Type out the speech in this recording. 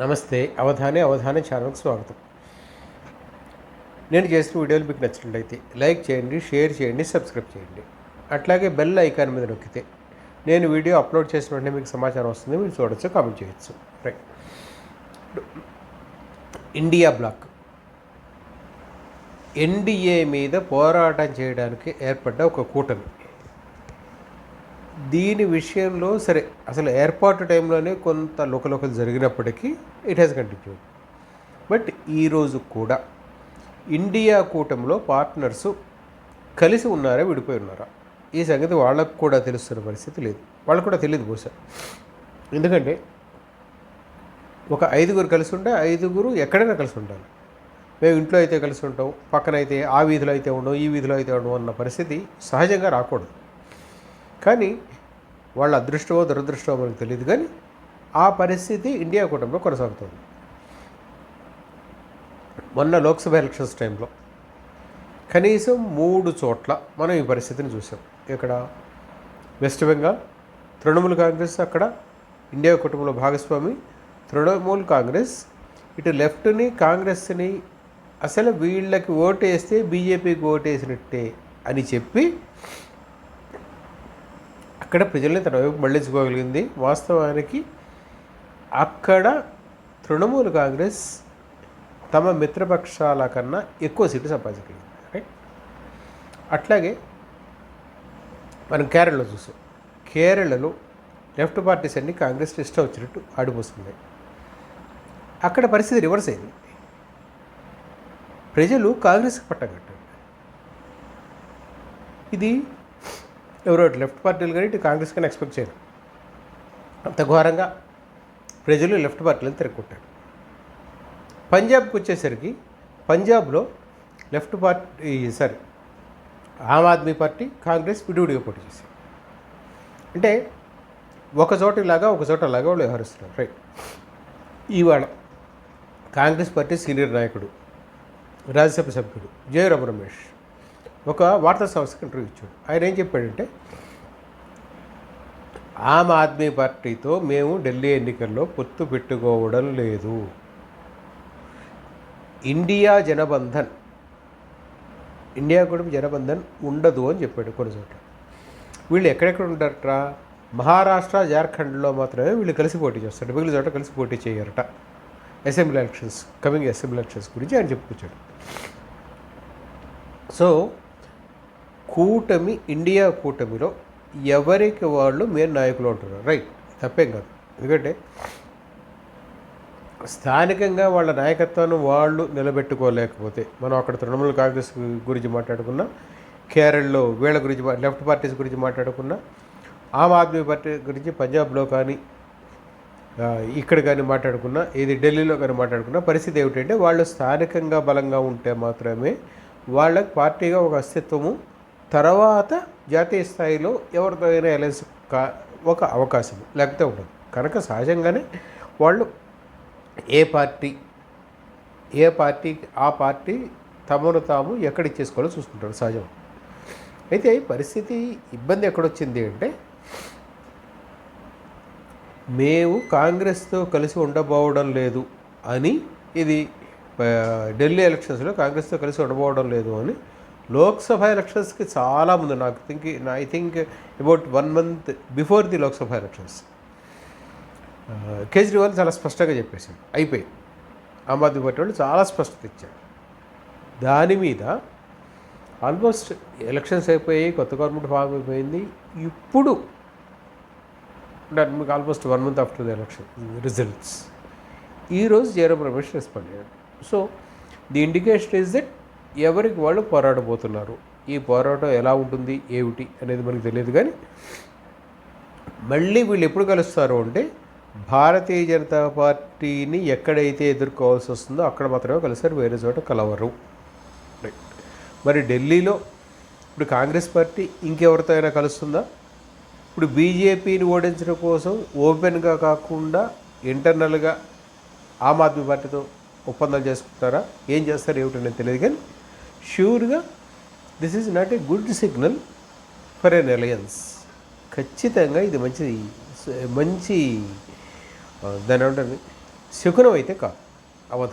నమస్తే అవధానే అవధాని ఛానల్కి స్వాగతం. నేను చేసిన వీడియోలు మీకు నచ్చినట్లయితే లైక్ చేయండి షేర్ చేయండి సబ్స్క్రైబ్ చేయండి. అట్లాగే బెల్ ఐకాన్ మీద నొక్కితే నేను వీడియో అప్లోడ్ చేసిన వెంటనే మీకు సమాచారం వస్తుంది మీరు చూడొచ్చు కామెంట్ చేయొచ్చు. రైట్. India black. ఎన్డీఏ మీద పోరాటం చేయడానికి ఏర్పడ్డ ఒక కూటమి. దీని విషయంలో సరే అసలు ఏర్పాటు టైంలోనే కొంత లోకలోకలు జరిగినప్పటికీ ఇట్ హ్యాస్ కంటిన్యూడ్ బట్ ఈరోజు కూడా ఇండియా కూటమిలో పార్ట్నర్స్ కలిసి ఉన్నారా విడిపోయి ఉన్నారా? ఈ సంగతి వాళ్ళకు కూడా తెలుస్తున్న పరిస్థితి లేదు. వాళ్ళకు కూడా తెలియదు బహుశా. ఎందుకంటే ఒక ఐదుగురు కలిసి ఉంటే ఐదుగురు ఎక్కడైనా కలిసి ఉండాలి. మేము ఇంట్లో అయితే కలిసి ఉంటాం పక్కన అయితే ఆ వీధిలో అయితే ఉండవు ఈ వీధిలో అయితే ఉండవు అన్న పరిస్థితి సహజంగా రాకూడదు. కానీ వాళ్ళ అదృష్టమో దురదృష్టమో మనకు తెలియదు కానీ ఆ పరిస్థితి ఇండియా కూటమిలో కొనసాగుతుంది. మొన్న లోక్సభ ఎలక్షన్స్ టైంలో కనీసం మూడు చోట్ల మనం ఈ పరిస్థితిని చూసాం ఇక్కడ వెస్ట్ బెంగాల్ తృణమూల్ కాంగ్రెస్ అక్కడ ఇండియా కుటుంబంలో భాగస్వామి తృణమూల్ కాంగ్రెస్. ఇటు లెఫ్ట్ని కాంగ్రెస్ని అసలు వీళ్ళకి ఓటు వేస్తే బీజేపీకి ఓటు వేసినట్టే అని చెప్పి అక్కడ ప్రజల్ని తన వైపు మళ్ళించుకోగలిగింది వాస్తవానికి అక్కడ తృణమూల్ కాంగ్రెస్ తమ మిత్రపక్షాల కన్నా ఎక్కువ సీట్లు సంపాదించగలిగింది. రైట్ అట్లాగే మనం కేరళలో చూసాం. కేరళలో లెఫ్ట్ పార్టీస్ అన్ని కాంగ్రెస్ ఇష్టం వచ్చినట్టు ఆడిపోతుంది అక్కడ పరిస్థితి రివర్స్ అయింది. ప్రజలు కాంగ్రెస్కి పట్టగట్టారు ఇది ఎవరో లెఫ్ట్ పార్టీలు కానీ ఇటు కాంగ్రెస్ కానీ ఎక్స్పెక్ట్ చేయరు. అంత ఘోరంగా ప్రజలు లెఫ్ట్ పార్టీలను తిరగొట్టారు. పంజాబ్కి వచ్చేసరికి పంజాబ్లో left party sorry Aam Aadmi party Congress విడివిడిగా పోటీ చేశారు. అంటే ఒక చోట ఇలాగా ఒక చోట అలాగా వాళ్ళు వ్యవహరిస్తున్నారు. రైట్ ఇవాళ కాంగ్రెస్ పార్టీ సీనియర్ నాయకుడు రాజ్యసభ సభ్యుడు జయరామ రమేష్ ఒక వార్తా సంస్థకు ఇంటర్వ్యూ ఇచ్చాడు. ఆయన ఏం చెప్పాడంటే ఆమ్ ఆద్మీ పార్టీతో మేము ఢిల్లీ ఎన్నికల్లో పొత్తు పెట్టుకోవడం లేదు. ఇండియా జనబంధన్ ఇండియా కూడా జనబంధన్ ఉండదు అని చెప్పాడు కొన్ని చోట్ల. వీళ్ళు ఎక్కడెక్కడ ఉంటారట మహారాష్ట్ర జార్ఖండ్లో మాత్రమే వీళ్ళు కలిసి పోటీ చేస్తారు. మిగిలిన చోట కలిసి పోటీ చేయరట. Assembly elections coming assembly elections గురించి ఆయన చెప్పుకొచ్చాడు. సో కూటమి ఇండియా కూటమిలో ఎవరికి వాళ్ళు మేము నాయకులు ఉంటున్నారు రైట్ తప్పేం కాదు. ఎందుకంటే స్థానికంగా వాళ్ళ నాయకత్వాన్ని వాళ్ళు నిలబెట్టుకోలేకపోతే మనం అక్కడ తృణమూల కాంగ్రెస్ గురించి మాట్లాడుకున్నా కేరళలో వీళ్ళ గురించి లెఫ్ట్ పార్టీస్ గురించి మాట్లాడుకున్నా ఆమ్ ఆద్మీ పార్టీ గురించి పంజాబ్లో కానీ ఇక్కడ కానీ మాట్లాడుకున్నా ఇది ఢిల్లీలో కానీ మాట్లాడుకున్నా పరిస్థితి ఏమిటంటే వాళ్ళు స్థానికంగా బలంగా ఉంటే మాత్రమే వాళ్ళకి పార్టీగా ఒక అస్తిత్వము తర్వాత జాతీయ స్థాయిలో ఎవరితో అయినా అలయన్స్ కా ఒక అవకాశం లేకపోతే ఉండదు. కనుక సహజంగానే వాళ్ళు ఏ పార్టీ ఏ పార్టీ ఆ పార్టీ తమను తాము ఎక్కడ ఇచ్చేసుకోవాలో చూసుకుంటారు సహజం. అయితే పరిస్థితి ఇబ్బంది ఎక్కడొచ్చింది అంటే మేము కాంగ్రెస్తో కలిసి ఉండబోవడం లేదు అని ఇది ఢిల్లీ ఎలక్షన్స్లో కాంగ్రెస్తో కలిసి ఉండబోవడం లేదు అని లోక్సభ ఎలక్షన్స్కి చాలా ముందు నాకు think I think about one month before the Lok Sabha elections. Kejriwal చాలా స్పష్టంగా చెప్పేశాడు. అయిపోయింది. ఆమ్ ఆద్మీ పార్టీ వాళ్ళు చాలా స్పష్టత ఇచ్చాడు దాని మీద ఆల్మోస్ట్ ఎలక్షన్స్ అయిపోయాయి కొత్త గవర్నమెంట్ ఫామ్ అయిపోయింది. ఇప్పుడు మీకు almost one month after the election results ఈరోజు జయరాం రమేష్ రెస్పాండ్ అయ్యాడు. So the indication is that ఎవరికి వాళ్ళు పోరాడబోతున్నారు? ఈ పోరాటం ఎలా ఉంటుంది? ఏమిటి? అనేది మనకు తెలియదు కానీ మళ్ళీ వీళ్ళు ఎప్పుడు కలుస్తారు అంటే భారతీయ జనతా పార్టీని ఎక్కడైతే ఎదుర్కోవాల్సి వస్తుందో అక్కడ మాత్రమే కలిసారు వేరే చోట కలవరు. మరి ఢిల్లీలో ఇప్పుడు కాంగ్రెస్ పార్టీ ఇంకెవరితో అయినా కలుస్తుందా? ఇప్పుడు బీజేపీని ఓడించడం కోసం ఓపెన్గా కాకుండా ఇంటర్నల్గా ఆమ్ ఆద్మీ పార్టీతో ఒప్పందాలు చేసుకుంటారా? ఏం చేస్తారు? ఏమిటనేది తెలియదు కానీ ష్యూర్గా this is not a good signal for N alliance ఖచ్చితంగా ఇది మంచి మంచి దాని ఏమంటారు? శకునం అయితే కాదు. అవధ